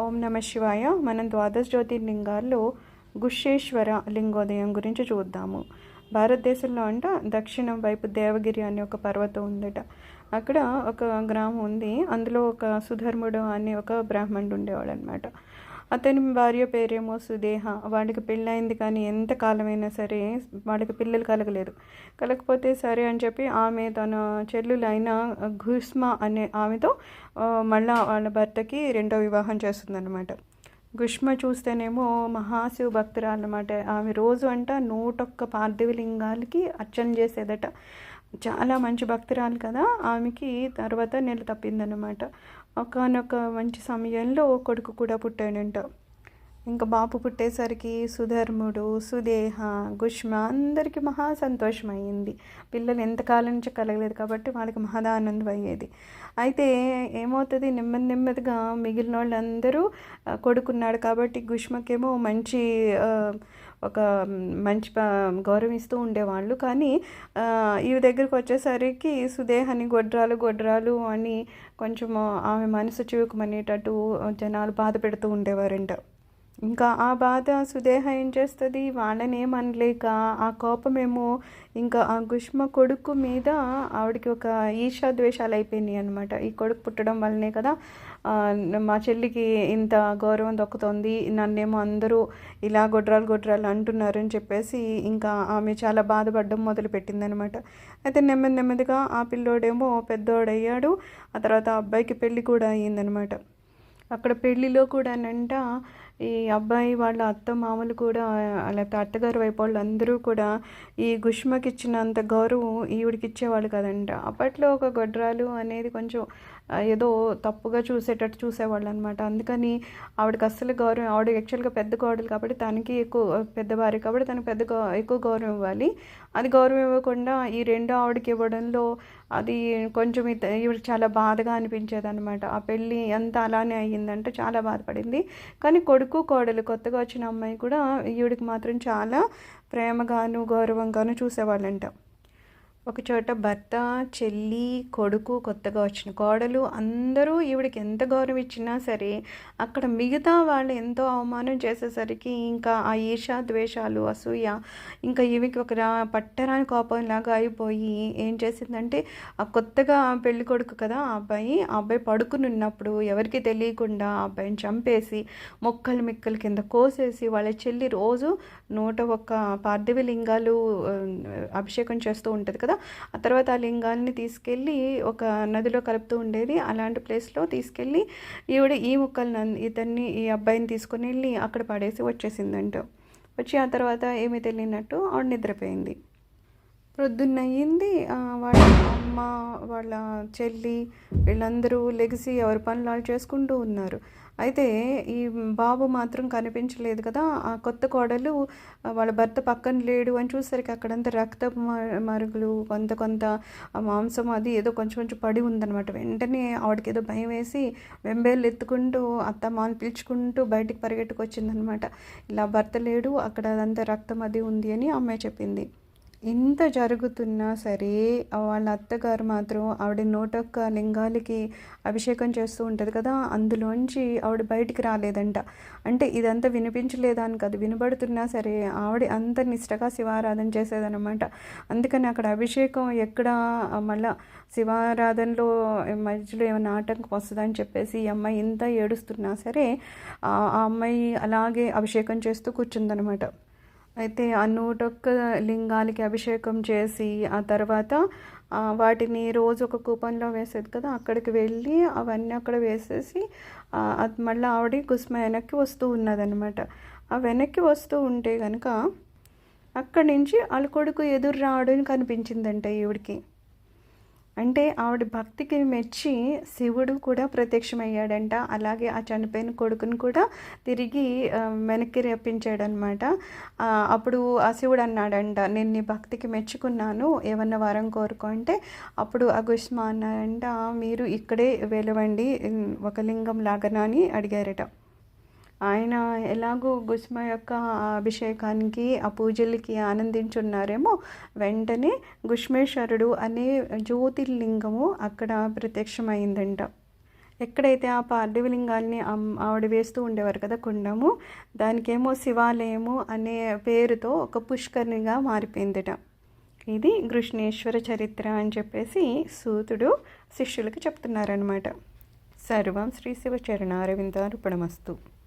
ఓం నమ శివాయ. మనం ద్వాదశ జ్యోతిర్లింగాల్లో గుషేశ్వర లింగోదయం గురించి చూద్దాము. భారతదేశంలో అంట దక్షిణం వైపు దేవగిరి అనే ఒక పర్వతం ఉందట. అక్కడ ఒక గ్రామం ఉంది. అందులో ఒక సుధర్ముడు అనే ఒక బ్రాహ్మణుడు ఉండేవాడు అనమాట అతని భార్య పేరేమో సుదేహ. వాడికి పెళ్ళయింది కానీ ఎంత కాలమైనా సరే వాడికి పిల్లలు కలగలేదు. కలగకపోతే సరే అని చెప్పి ఆమె తన చెల్లులైన ఘుష్మా అనే ఆమెతో మళ్ళా వాళ్ళ భర్తకి రెండో వివాహం చేస్తుందన్నమాట. గుష్మ చూస్తేనేమో మహాశివ భక్తురాలు అనమాట ఆమె రోజు అంట నూటొక్క పార్థివ లింగాలకి అర్చన చేసేదట. చాలా మంచి భక్తురాలు కదా. ఆమెకి తర్వాత నెల తప్పిందనమాట ఒకనొక మంచి సమయంలో కొడుకు కూడా పుట్టాడంట. ఇంకా బాపు పుట్టేసరికి సుధర్ముడు సుదేహ గుష్మ అందరికీ మహా సంతోషం అయ్యింది పిల్లలు ఎంతకాలం నుంచి కలగలేదు కాబట్టి వాళ్ళకి మహదానందం అయ్యేది. అయితే ఏమవుతుంది? నెమ్మది నెమ్మదిగా మిగిలిన వాళ్ళందరూ కొడుకున్నాడు కాబట్టి గుష్మకేమో మంచి ఒక మంచి గౌరవిస్తూ ఉండేవాళ్ళు. కానీ ఇవి ఈ దగ్గరికి వచ్చేసరికి సుదేహాన్ని గొడ్రాలు గొడ్రాలు అని కొంచెం ఆమె మనసు చూకమనేటట్టు జనాలు బాధ పెడుతూ ఉండేవారంట. ఇంకా ఆ బాధ సుదేహ ఏం చేస్తుంది? వాళ్ళనేమనలేక ఆ కోపమేమో ఇంకా ఆ గుష్మ కొడుకు మీద ఆవిడకి ఒక ఈర్షా ద్వేషాలు అయిపోయినాయి అనమాట ఈ కొడుకు పుట్టడం వల్లనే కదా మా చెల్లికి ఇంత గౌరవం దొక్కుతోంది నన్నేమో అందరూ ఇలా గొడ్రాలు గొడ్రాలు అంటున్నారు అని చెప్పేసి ఇంకా ఆమె చాలా బాధపడడం మొదలుపెట్టిందనమాట అయితే నెమ్మది నెమ్మదిగా ఆ పిల్లోడేమో పెద్దోడయ్యాడు ఆ తర్వాత అబ్బాయికి పెళ్ళి కూడా అయ్యిందనమాట అక్కడ పెళ్ళిలో కూడానంట ఈ అబ్బాయి వాళ్ళ అత్త మామలు కూడా లేకపోతే అత్తగారు వైపు వాళ్ళు అందరూ కూడా ఈ గుష్మకి ఇచ్చినంత గౌరవం ఈవిడికి ఇచ్చేవాళ్ళు కదంట. అప్పట్లో ఒక గొడ్రాలు అనేది కొంచెం ఏదో తప్పుగా చూసేటట్టు చూసేవాళ్ళు అనమాట అందుకని ఆవిడకి అస్సలు గౌరవం ఆవిడ యాక్చువల్గా పెద్ద కోడలు కాబట్టి తనకి ఎక్కువ పెద్ద భార్య కాబట్టి తనకి పెద్ద గౌ- ఎక్కువ గౌరవం ఇవ్వాలి. అది గౌరవం ఇవ్వకుండా ఈ రెండో ఆవిడకి ఇవ్వడంలో అది కొంచెం ఇత- చాలా బాధగా అనిపించేది అనమాట ఆ పెళ్ళి అంత అలానే అయ్యిందంటే చాలా బాధపడింది. కానీ కొడుకు కోడలు కొత్తగా వచ్చిన అమ్మాయి కూడా ఈవిడికి మాత్రం చాలా ప్రేమగాను గౌరవంగాను చూసేవాళ్ళంట. ఒక చోట భర్త చెల్లి కొడుకు కొత్తగా వచ్చిన కోడలు అందరూ ఈవిడికి ఎంత గౌరవం ఇచ్చినా సరే అక్కడ మిగతా వాళ్ళు ఎంతో అవమానం చేసేసరికి ఇంకా ఆ ఈర్ష ద్వేషాలు అసూయ ఇంకా ఈమెకి ఒక పట్టరాని కోపంలాగా అయిపోయి ఏం చేసిందంటే ఆ కొత్తగా పెళ్ళి కొడుకు కదా ఆ అబ్బాయి ఆ అబ్బాయి పడుకుని ఉన్నప్పుడు ఎవరికి తెలియకుండా ఆ అబ్బాయిని చంపేసి మొక్కలు మిక్కలు కింద కోసేసి వాళ్ళ చెల్లి రోజు నూట ఒక్క పార్థివ లింగాలు అభిషేకం చేస్తూ ఉంటుంది కదా ఆ తర్వాత ఆ లింగాల్ని తీసుకెళ్ళి ఒక నదిలో కలుపుతూ ఉండేది. అలాంటి ప్లేస్లో తీసుకెళ్ళి ఈవిడ ఈ ముక్కల్ని ఇతన్ని ఈ అబ్బాయిని తీసుకుని వెళ్ళి అక్కడ పడేసి వచ్చేసిందంట. వచ్చి ఆ తర్వాత ఏమీ తెలియనట్టు ఆవిడ నిద్రపోయింది. ప్రొద్దున్నయ్యింది వాళ్ళ అమ్మ వాళ్ళ చెల్లి వీళ్ళందరూ లెగిసి ఎవరి పనులు వాళ్ళు చేసుకుంటూ ఉన్నారు. అయితే ఈ బాబు మాత్రం కనిపించలేదు కదా. ఆ కొత్త కోడలు వాళ్ళ భర్త పక్కన లేడు అని చూసరికి అక్కడంతా రక్త మరుగులు కొంత కొంత మాంసం అది ఏదో కొంచెం కొంచెం పడి ఉందన్నమాట. వెంటనే ఆవిడకి ఏదో భయం వేసి వెంబేళ్ళు ఎత్తుకుంటూ అత్త మాలు పిలుచుకుంటూ బయటికి పరిగెట్టుకొచ్చిందనమాట ఇలా భర్త లేడు అక్కడ అదంతా రక్తం అది ఉంది అని అమ్మాయి చెప్పింది. ఇంత జరుగుతున్నా సరే వాళ్ళ అత్తగారు మాత్రం ఆవిడ నోటొక్క లింగాలకి అభిషేకం చేస్తూ ఉంటుంది కదా అందులోంచి ఆవిడ బయటికి రాలేదంట. అంటే ఇదంతా వినిపించలేదా అని కాదు వినబడుతున్నా సరే ఆవిడ అంత నిష్టగా శివారాధన చేసేదనమాట అందుకని అక్కడ అభిషేకం ఎక్కడ మళ్ళా శివారాధనలో మధ్యలో ఏమైనా ఆటంకం వస్తుందని చెప్పేసి ఈ అమ్మాయి ఇంత ఏడుస్తున్నా సరే ఆ అమ్మాయి అలాగే అభిషేకం చేస్తూ కూర్చుందనమాట అయితే ఆ నూటొక్క లింగాలకి అభిషేకం చేసి ఆ తర్వాత వాటిని రోజు ఒక కూపంలో వేసేది కదా అక్కడికి వెళ్ళి అవన్నీ అక్కడ వేసేసి అది మళ్ళీ ఆవిడ కుసుమ వెనక్కి వస్తూ ఉన్నదనమాట ఆ వెనక్కి వస్తూ ఉంటే కనుక అక్కడి నుంచి వాళ్ళ కొడుకు ఎదురు రావడం కనిపించిందంట ఈవిడికి. అంటే ఆవిడ భక్తికి మెచ్చి శివుడు కూడా ప్రత్యక్షమయ్యాడంట. అలాగే ఆ చనిపోయిన కొడుకుని కూడా తిరిగి వెనక్కి రప్పించాడనమాట. అప్పుడు ఆ శివుడు అన్నాడంట నేను నీ భక్తికి మెచ్చుకున్నాను ఏమన్నా వరం కోరుకో అంటే అప్పుడు అగుష్మా అన్నాడంట మీరు ఇక్కడే వెలవండి ఒక లింగం లాగనా అని అడిగారట. ఆయన ఎలాగో గుస్మ యొక్క అభిషేకానికి ఆ పూజలకి ఆనందించున్నారేమో వెంటనే గుష్మేశ్వరుడు అనే జ్యోతిర్లింగము అక్కడ ప్రత్యక్షమైందంట. ఎక్కడైతే ఆ పార్థివలింగాల్ని ఆవిడ వేస్తూ ఉండేవారు కదా కుండము దానికేమో శివాలయము అనే పేరుతో ఒక పుష్కరిణిగా మారిపోయిందట. ఇది కృష్ణేశ్వర చరిత్ర అని చెప్పేసి సూతుడు శిష్యులకు చెప్తున్నారనమాట సర్వం శ్రీ శివ చరణారవిందార్పణమస్తు.